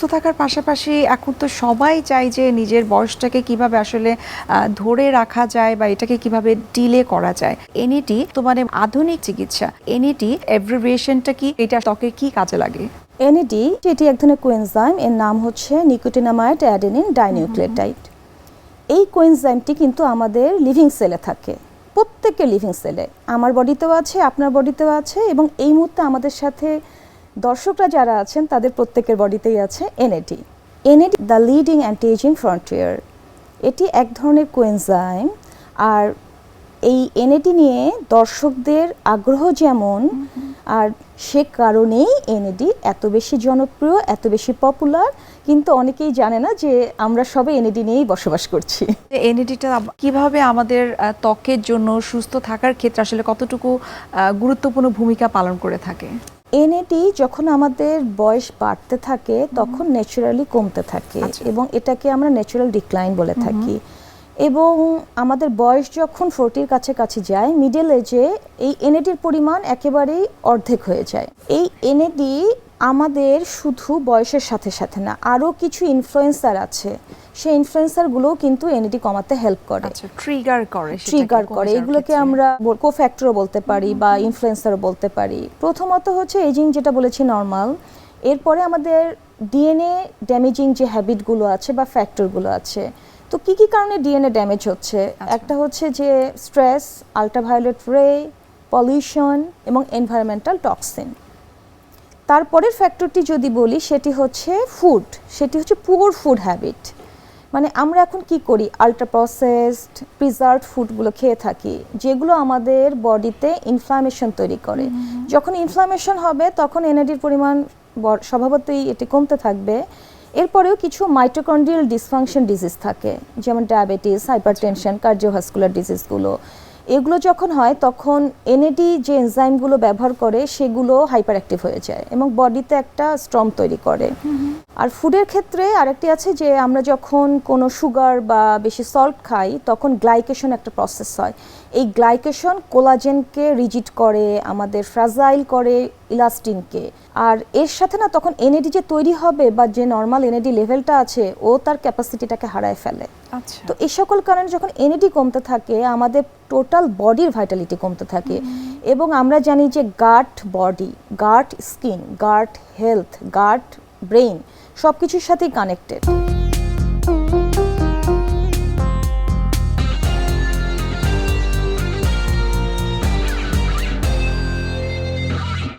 সুস্থ থাকার পাশাপাশি এখন তো সবাই চায় যে নিজের বয়সটাকে কীভাবে আসলে ধরে রাখা যায় বা এটাকে কীভাবে ডিলে করা যায়। এনইটি তো মানে আধুনিক চিকিৎসা। এনইটি এভ্রিভিয়েশনটা কি? এটা ত্বকে কি কাজে লাগে? এনএডি এটি এক ধরনের কোয়েনজাইম, এর নাম হচ্ছে নিকোটিনামাইড অ্যাডেনিন ডাইনিউক্লিওটাইড। এই কোয়েনজাইমটি কিন্তু আমাদের লিভিং সেলে থাকে। প্রত্যেকের লিভিং সেলে আমার বডিতেও আছে, আপনার বডিতেও আছে এবং এই মুহূর্তে আমাদের সাথে দর্শকরা যারা আছেন, তাদের প্রত্যেকের বডিতেই আছে NAD NAD the leading anti ageing frontier এটি এক ধরনের কোয়েনজাইম, আর এই এনএডি নিয়ে দর্শকদের আগ্রহ যেমন, আর সে কারণেই এনএডি এত বেশি জনপ্রিয়, এত বেশি পপুলার কিন্তু অনেকেই জানে না যে আমরা সবাই এনএডি নিয়েই বসবাস করছি। এনএডিটা কীভাবে আমাদের ত্বকের জন্য সুস্থ থাকার ক্ষেত্রে আসলে কতটুকু গুরুত্বপূর্ণ ভূমিকা পালন করে থাকে? এনএডি যখন আমাদের বয়স বাড়তে থাকে তখন ন্যাচুরালি কমতে থাকে আচ্ছা। এবং এটাকে আমরা ন্যাচুরাল ডিক্লাইন বলে থাকি। এবং আমাদের বয়স যখন ফোরটির কাছে কাছে যায় মিডল এজে এই এনএটির পরিমাণ একেবারেই অর্ধেক হয়ে যায়। এই এনএডি আমাদের শুধু বয়সের সাথে সাথে না আরও কিছু ইনফ্লুয়েন্সার আছে। সেই ইনফ্লুয়েন্সারগুলোও কিন্তু এনএডি কমাতে হেল্প করে। আচ্ছা ট্রিগার করে ট্রিগার করে এগুলোকে। আমরা কোফ্যাক্টরও বলতে পারি বা ইনফ্লুয়েন্সারও বলতে পারি। প্রথমত হচ্ছে এজিং যেটা বলেছি নর্মাল এরপরে আমাদের ডিএনএ ড্যামেজিং যে হ্যাবিটগুলো আছে বা ফ্যাক্টরগুলো আছে। তো কি কি কারণে ডিএনএ ড্যামেজ হচ্ছে? একটা হচ্ছে যে স্ট্রেস আলট্রাভায়োলেট রে পলিউশন এবং এনভায়রনমেন্টাল টক্সিন তারপরের ফ্যাক্টরটি যদি বলি সেটি হচ্ছে ফুড সেটি হচ্ছে পুয়ার ফুড হ্যাবিট মানে আমরা এখন কি করি? আল্ট্রা প্রসেসড প্রিজার্ভ ফুডগুলো খেয়ে থাকি যেগুলো আমাদের বডিতে ইনফ্লামেশন তৈরি করে। যখন ইনফ্লামেশন হবে তখন এনার্জির পরিমাণ স্বভাবতই এটি কমতে থাকবে। এরপরেও কিছু মাইটোকন্ড্রিয়াল ডিসফাংশন ডিজিজ থাকে যেমন ডায়াবেটিস হাইপারটেনশন কার্ডিওভাস্কুলার ডিজিজগুলো এগুলো যখন হয়, তখন এনএডি যে এনজাইমগুলো ব্যবহার করে, সেগুলো হাইপার অ্যাক্টিভ হয়ে যায় এবং বডিতে একটা স্ট্রম তৈরি করে। আর ফুডের ক্ষেত্রে আরেকটি আছে যে, আমরা যখন কোনো সুগার বা বেশি সল্ট খাই, তখন গ্লাইকেশন একটা প্রসেস হয়। এই গ্লাইকেশন কোলাজেনকে রিজিড করে আমাদের ফ্রাজাইল করে ইলাস্টিনকে। আর এর সাথে না তখন এনএডি যে তৈরি হবে বা যে নর্মাল এনএডি লেভেলটা আছে ও তার ক্যাপাসিটিটাকে হারায় ফেলে। আচ্ছা। তো এই সকল কারণে যখন এনএডি কমতে থাকে আমাদের টোটাল বডির ভাইটালিটি কমতে থাকে। এবং আমরা জানি যে gut body gut skin gut health gut brain সব কিছুর সাথেই কানেক্টেড